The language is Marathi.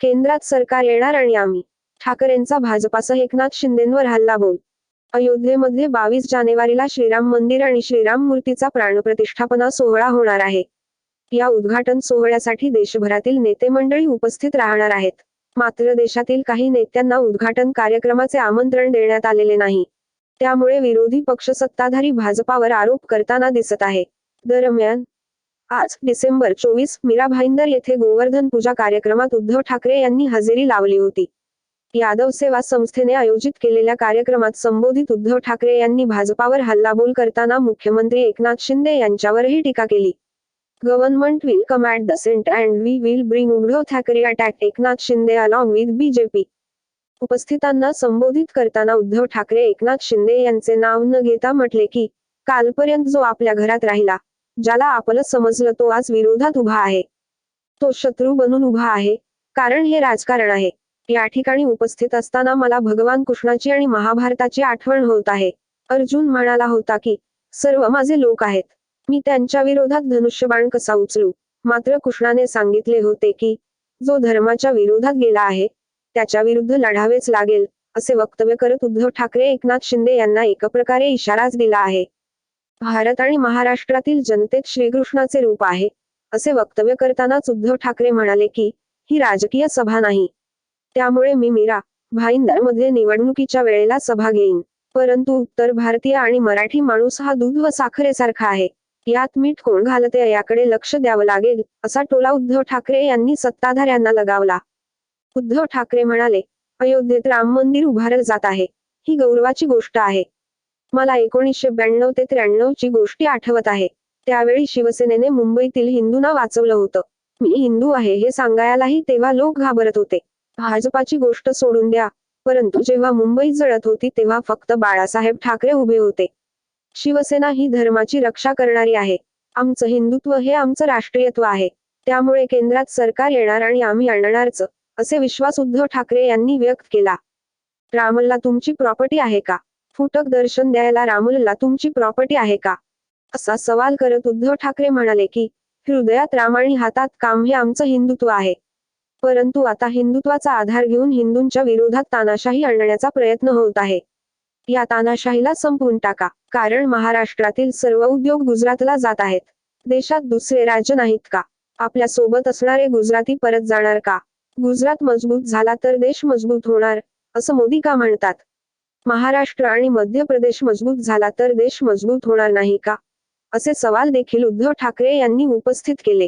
केंद्रात सरकार येणार आणि आम्ही ठाकरेंचा भाजपासह एकनाथ शिंदेंवर हल्ला बोल. अयोध्येमध्ये बावीस जानेवारीला श्रीराम मंदिर आणि श्रीराम मूर्तीचा प्राणप्रतिष्ठापना सोहळा होणार आहे. या उद्घाटन सोहळ्यासाठी देशभरातील नेते मंडळी उपस्थित राहणार आहेत. मात्र देशातील काही नेत्यांना उद्घाटन कार्यक्रमाचे आमंत्रण देण्यात आलेले नाही. त्यामुळे विरोधी पक्ष सत्ताधारी भाजपावर आरोप करताना दिसत आहे. दरम्यान आज डिसेंबर चोवीस मीरा भाईंदर येथे गोवर्धन पूजा कार्यक्रमात उद्धव ठाकरे यांनी हजेरी लावली होती. यादव सेवा संस्थेने आयोजित केलेल्या कार्यक्रमात संबोधित उद्धव ठाकरे यांनी भाजपावर हल्लाबोल करताना मुख्यमंत्री एकनाथ शिंदे यांच्यावरही टीका केली. Government will come the centre and we will bring Uddhav Thackeray attack Eknath Shinde along with BJP उपस्थितांना संबोधित करताना उद्धव ठाकरे एकनाथ शिंदे यांचे नाव न घेता म्हटले की कालपर्यंत जो आपल्या घरात राहिला ज्याला आपलं समजलं तो आज विरोधात उभा आहे. तो शत्रू बनून उभा आहे. कारण हे राजकारण आहे. या ठिकाणी उपस्थित असताना मला भगवान कृष्णाची आणि महाभारताची आठवण होत आहे. अर्जुन म्हणाला होता की सर्व माझे लोक आहेत. मी त्यांच्या विरोधात धनुष्यबाण कसा उचलू? मात्र कृष्णाने सांगितले होते की जो धर्माच्या विरोधात गेला आहे त्याच्या विरुद्ध लढावेच लागेल असे वक्तव्य करत उद्धव ठाकरे एकनाथ शिंदे यांना एक प्रकारे इशाराच दिला आहे. भारत आणि महाराष्ट्रातील जनतेत श्रीकृष्णाचे रूप आहे असे वक्तव्य करतानाच उद्धव ठाकरे म्हणाले की ही राजकीय सभा नाही. त्यामुळे मी मीरा भाईंदरमध्ये निवडणुकीच्या वेळेला सभा घेईन. परंतु उत्तर भारतीय आणि मराठी माणूस हा दूध व साखरेसारखा आहे. यात मीठ कोण घालते याकडे लक्ष द्यावं लागेल असा टोला उद्धव ठाकरे यांनी सत्ताधाऱ्यांना लगावला. उद्धव ठाकरे म्हणाले अयोध्येत राम मंदिर उभारलं जात आहे. ही गौरवाची गोष्ट आहे. मला एकोणीसशे ब्याण्णव ते त्र्याण्णव ची गोष्टी आठवत आहे. त्यावेळी शिवसेनेने मुंबईतील हिंदूंना वाचवलं होतं. मी हिंदू आहे हे सांगायलाही तेव्हा लोक घाबरत होते. भाजपाची गोष्ट सोडून द्या. परंतु जेव्हा मुंबई जळत होती तेव्हा फक्त बाळासाहेब ठाकरे उभे होते. शिवसेना ही धर्माची रक्षा करणारी आहे. आमचं हिंदुत्व हे आमचं राष्ट्रीयत्व आहे. त्यामुळे केंद्रात सरकार येणार आणि आम्ही आणणारच असे विश्वास उद्धव ठाकरे यांनी व्यक्त केला. रामल्ला तुमची प्रॉपर्टी आहे का? स्फुटक दर्शन द्यायला रामलला तुमची प्रॉपर्टी आहे का? असा सवाल करत उद्धव ठाकरे म्हणाले की हृदयात राम आणि हातात काम हे आमचं हिंदुत्व आहे. परंतु आता हिंदुत्वाचा आधार घेऊन हिंदूंच्या विरोधात तानाशाही आणण्याचा प्रयत्न होत आहे. या तानाशाहीला संपवून टाका कारण महाराष्ट्रातील सर्व उद्योग गुजरातला जात आहेत. देशात दुसरे राज्य नाहीत का? आपल्यासोबत असणारे गुजराती परत जाणार का? गुजरात मजबूत झाला तर देश मजबूत होणार असं मोदी का म्हणतात? महाराष्ट्र आणि मध्य प्रदेश मजबूत झाला तर देश मजबूत होणार नाही का? असे सवाल देखील उद्धव ठाकरे यांनी उपस्थित केले.